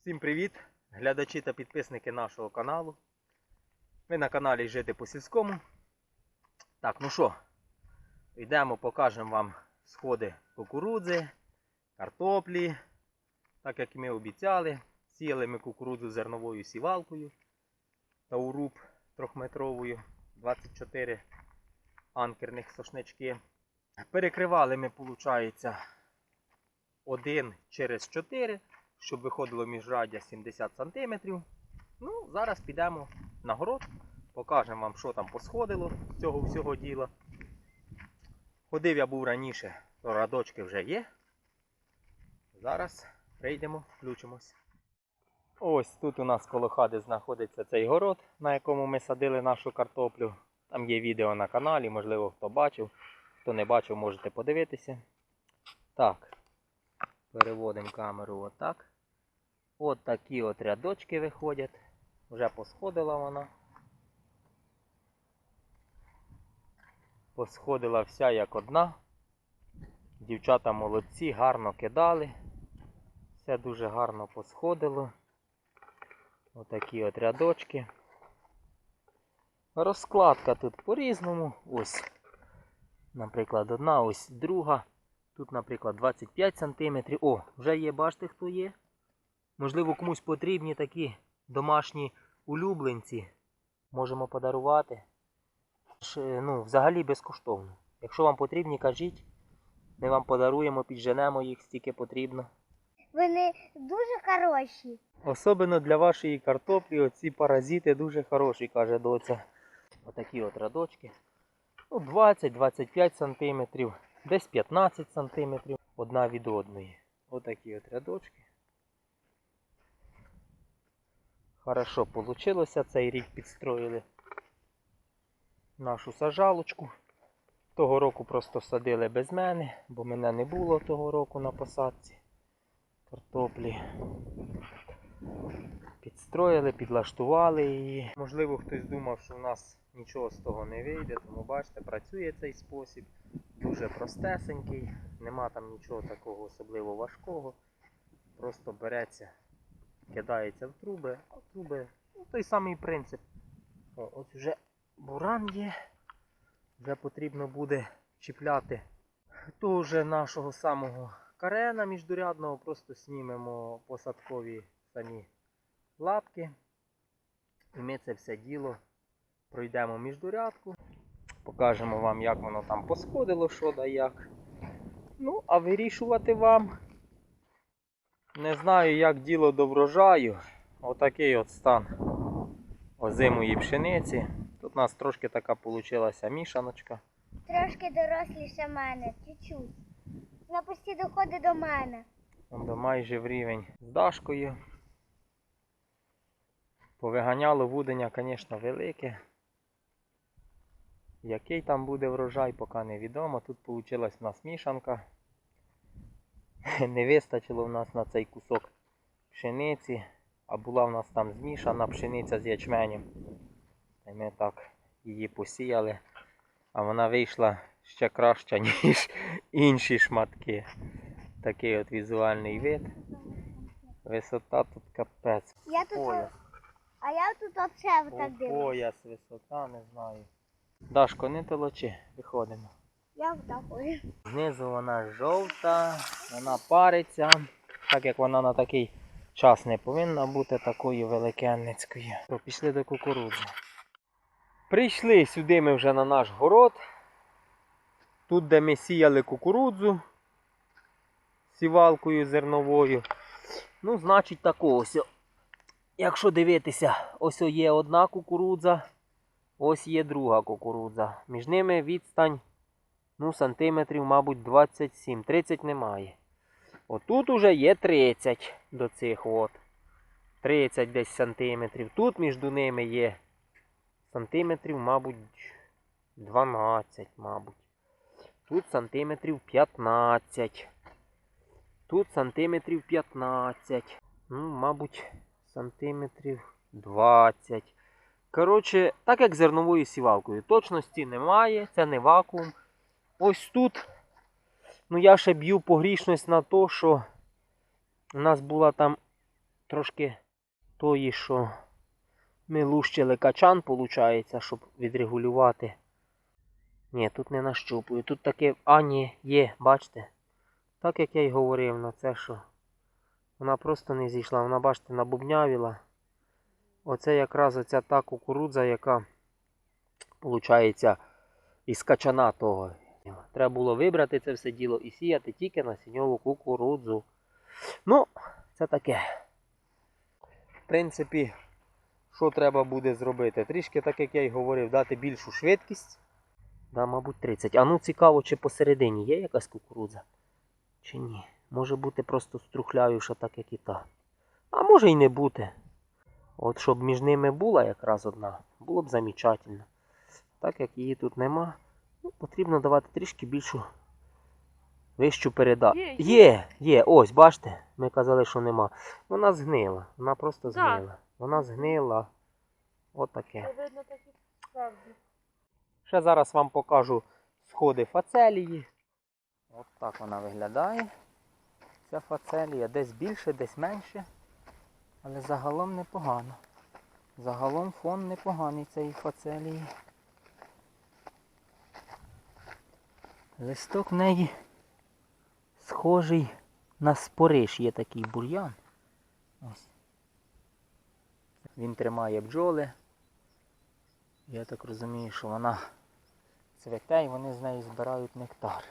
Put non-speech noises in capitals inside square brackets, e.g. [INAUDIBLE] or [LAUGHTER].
Всім привіт, глядачі та підписники нашого каналу. Ви на каналі Жити по сільському. Так, ну що, йдемо, покажемо вам сходи кукурудзи, картоплі. Так як ми обіцяли, сіяли ми кукурудзу зерновою сівалкою та уруб трьохметровою 24 анкерних сошнички. Перекривали ми, виходить, один через 4 щоб виходило міжраддя 70 см. Ну, зараз підемо на город, покажемо вам, що там посходило з цього всього діла. Ходив я був раніше, то радочки вже є. Зараз прийдемо, включимось. Ось тут у нас коло хати знаходиться цей город, на якому ми садили нашу картоплю. Там є відео на каналі, можливо, хто бачив. Хто не бачив, можете подивитися. Так, переводимо камеру отак. От такі от рядочки виходять. Вже посходила вона. Посходила вся як одна. Дівчата молодці, гарно кидали. Все дуже гарно посходило. Отакі от рядочки. Розкладка тут по-різному. Ось, наприклад, одна, ось друга. Тут, наприклад, 25 см. О, вже є, бачите, хто є? Можливо, комусь потрібні такі домашні улюбленці. Можемо подарувати. Ну, взагалі безкоштовно. Якщо вам потрібні, кажіть. Ми вам подаруємо, підженемо їх стільки потрібно. Вони дуже хороші. Особливо для вашої картоплі оці паразити дуже хороші, каже доця. Отакі от радочки. Ну, 20-25 см, десь 15 см одна від одної. Отакі от рядочки. Хорошо вийшло, цей рік підстроїли нашу сажалочку. Того року просто садили без мене, бо мене не було того року на посадці картоплі. Підстроїли, підлаштували її. Можливо, хтось думав, що в нас нічого з того не вийде, тому бачите, працює цей спосіб. Дуже простесенький, нема там нічого такого особливо важкого. Просто береться, кидається в труби, а труби ну, той самий принцип. О, ось вже буран є. Вже потрібно буде чіпляти того нашого самого карена міждурядного, просто знімемо посадкові самі лапки. І ми це все діло пройдемо міждурядку. Покажемо вам, як воно там посходило, що да як. Ну, а вирішувати вам. Не знаю, як діло до врожаю. Отакий от стан озимої пшениці. Тут у нас трошки така вийшла мішаночка. Трошки доросліше мене, чуть-чуть. Вона почти доходить до мене. До майже в рівень з Дашкою. Повиганяло вудення, звісно, велике. Який там буде врожай, поки невідомо. Тут вийшла у нас мішанка. [LAUGHS] Не вистачило в нас на цей кусок пшениці, а була в нас там змішана пшениця з ячменем. І ми так її посіяли, а вона вийшла ще краща, [LAUGHS] ніж інші шматки. Такий от візуальний вид. Висота тут капець. Я тут, Пояс. а я тут оце По отак дивлюсь. пояс, висота, не знаю. Дашко, не толочи, виходимо. Я ой. Знизу вона жовта, вона париться, так як вона на такий час не повинна бути такою великенницькою. То пішли до кукурудзи. Прийшли сюди ми вже на наш город. Тут, де ми сіяли кукурудзу сівалкою зерновою. Ну, значить, тако ось. Якщо дивитися, ось є одна кукурудза, ось є друга кукурудза. Між ними відстань ну, сантиметрів, мабуть, 27. 30 немає. Отут уже є 30 до цих от. 30 десь сантиметрів. Тут між ними є сантиметрів, мабуть, 12, мабуть. Тут сантиметрів 15. Тут сантиметрів 15. Ну, мабуть, сантиметрів 20. Коротше, так як зерновою сівалкою. Точності немає, це не вакуум. Ось тут. Ну, я ще б'ю погрішність на те, що у нас була там трошки тої, що ми лущили качан, виходить, щоб відрегулювати. Ні, тут не нащупую. Тут таке. А, ні, є, бачите? Так як я й говорив на це, що вона просто не зійшла. Вона, бачите, набубнявіла. Оце якраз оця та кукурудза, яка, виходить, із качана того. Треба було вибрати це все діло і сіяти тільки насінньову кукурудзу. Ну, це таке. В принципі, що треба буде зробити? Трішки, так як я й говорив, дати більшу швидкість. Да, мабуть, 30. А ну цікаво, чи посередині є якась кукурудза? Чи ні? Може бути просто струхляюша, так як і та. А може й не бути. От щоб між ними була якраз одна, було б замечательно. Так як її тут нема, ну, потрібно давати трішки більшу вищу передачу. Є, є, є, ось, бачите, ми казали, що нема. Вона згнила, вона просто згнила. Вона згнила. Отаке. Справді. Ще зараз вам покажу сходи фацелії. От так вона виглядає. Ця фацелія десь більше, десь менше. Але загалом непогано. Загалом фон непоганий цієї фацелії. Листок в неї схожий на спориш. Є такий бур'ян. Ось. Він тримає бджоли. Я так розумію, що вона цвете і вони з неї збирають нектар.